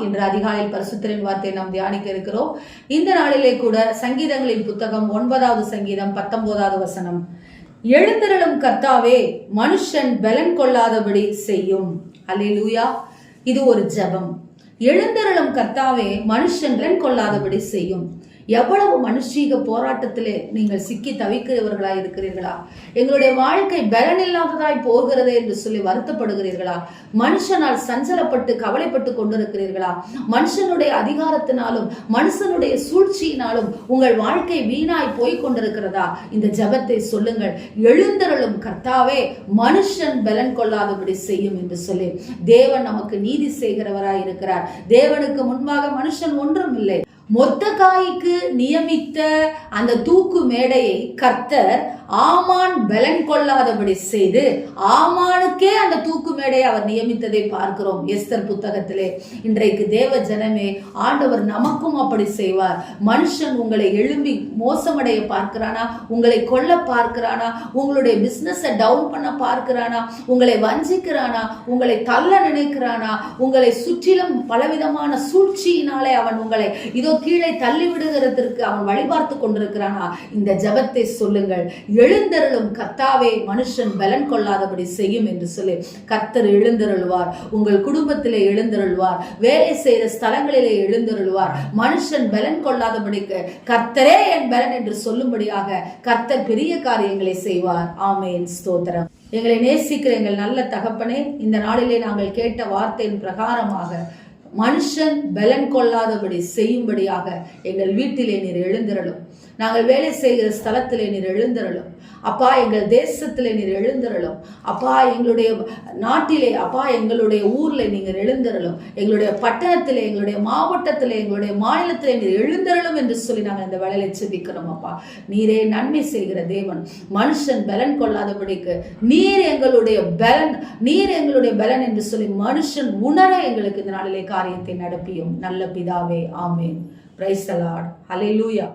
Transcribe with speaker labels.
Speaker 1: பரிசுத்தரின் வார்த்தை நாம் தியானிக்க இருக்கிறோம். இந்த நாளிலே கூட சங்கீதங்களின் புத்தகம் ஒன்பதாவது சங்கீதம் பத்தொன்பதாவது வசனம். எழுந்திரளும் கர்த்தாவே மனுஷன் பலன் கொள்ளாதபடி செய்யும். அல்லேலூயா. இது ஒரு ஜபம். எழுந்திரளும் கர்த்தாவே மனுஷன் பலன் கொள்ளாதபடி செய்யும். எவ்வளவு மனுஷீக போராட்டத்திலே நீங்கள் சிக்கி தவிக்கிறவர்களாய் இருக்கிறீர்களா? எங்களுடைய வாழ்க்கை பலன் இல்லாததாய் போகிறதே என்று சொல்லி வருத்தப்படுகிறீர்களா? மனுஷனால் சஞ்சலப்பட்டு கவலைப்பட்டு கொண்டிருக்கிறீர்களா? மனுஷனுடைய அதிகாரத்தினாலும் மனுஷனுடைய சூழ்ச்சியினாலும் உங்கள் வாழ்க்கை வீணாய் போய் கொண்டிருக்கிறதா? இந்த ஜெபத்தை சொல்லுங்கள். எழுந்தருளும் கர்த்தாவே மனுஷன் பலன் கொள்ளாதபடி செய்யும் என்று சொல்லி. தேவன் நமக்கு நீதி செய்கிறவராய் இருக்கிறார். தேவனுக்கு முன்பாக மனுஷன் ஒன்றும் இல்லை. மொத்தகாய்க்கு நியமித்த அந்த தூக்கு மேடையை கர்த்தர் ஆமான் பலன் கொள்ளாதபடி செய்து ஆமானுக்கே அந்த தூக்கு மேடையை அவர் நியமித்ததை பார்க்கிறோம். எஸ்தர் புத்தகத்திலே இன்றைக்கு தேவ ஜனமே ஆண்டவர் நமக்கும் அப்படி செய்வார். மனுஷன் உங்களை எழும்பி மோசமடைய பார்க்கிறானா? உங்களை கொல்ல பார்க்கிறானா? உங்களுடைய பிசினஸை டவுன் பண்ண பார்க்கிறானா? உங்களை வஞ்சிக்கிறானா? உங்களை தள்ள நினைக்கிறானா? உங்களை சுற்றிலும் பலவிதமான சூழ்ச்சியினாலே அவன் உங்களை இதோ கீழே தள்ளி விடுகிறதற்கு அவன் வழிபார்த்து கொண்டிருக்கிறானா? இந்த ஜபத்தை சொல்லுங்கள். எழுந்தருளும் கத்தாவே மனுஷன் பலன் கொள்ளாதபடி செய்யும் என்று சொல்லி கத்தர் எழுந்தருள்வார். உங்கள் குடும்பத்திலே எழுந்தருள்வார். வேலை செய்த ஸ்தலங்களிலே எழுந்தருள்வார். மனுஷன் பலன் கொள்ளாதபடிக்கு கர்த்தரே என் பலன் என்று சொல்லும்படியாக கர்த்தர் பெரிய காரியங்களை செய்வார். ஆமேன். ஸ்தோத்திரம். எங்களை நேசிக்கிற எங்கள் நல்ல தகப்பனே இந்த நாளிலே நாங்கள் கேட்ட வார்த்தையின் பிரகாரமாக மனுஷன் பலன் கொள்ளாதபடி செய்யும்படியாக எங்கள் வீட்டிலே நீர் எழுந்திரலும். நாங்கள் வேலை செய்கிற ஸ்தலத்திலே நீர் எழுந்திரலும். அப்பா எங்கள் தேசத்திலே நீர் எழுந்திரலும். அப்பா எங்களுடைய நாட்டிலே அப்பா எங்களுடைய ஊர்ல நீங்கள் எழுந்திரலும். எங்களுடைய பட்டணத்திலே எங்களுடைய மாவட்டத்திலே எங்களுடைய மாநிலத்திலே நீர் எழுந்திரலும் என்று சொல்லி நாங்கள் இந்த வேலையை சிந்திக்கிறோம் அப்பா. நீரே நன்மை செய்கிற தேவன். மனுஷன் பலன் கொள்ளாதபடிக்கு நீர் எங்களுடைய பலன் நீர் எங்களுடைய பலன் என்று சொல்லி மனுஷன் உணர எங்களுக்கு இந்த நாளிலே காரியத்தை நடப்பியும். நல்ல பிதாவே ஆமேன். பிரைஸ் லார்ட் லூயா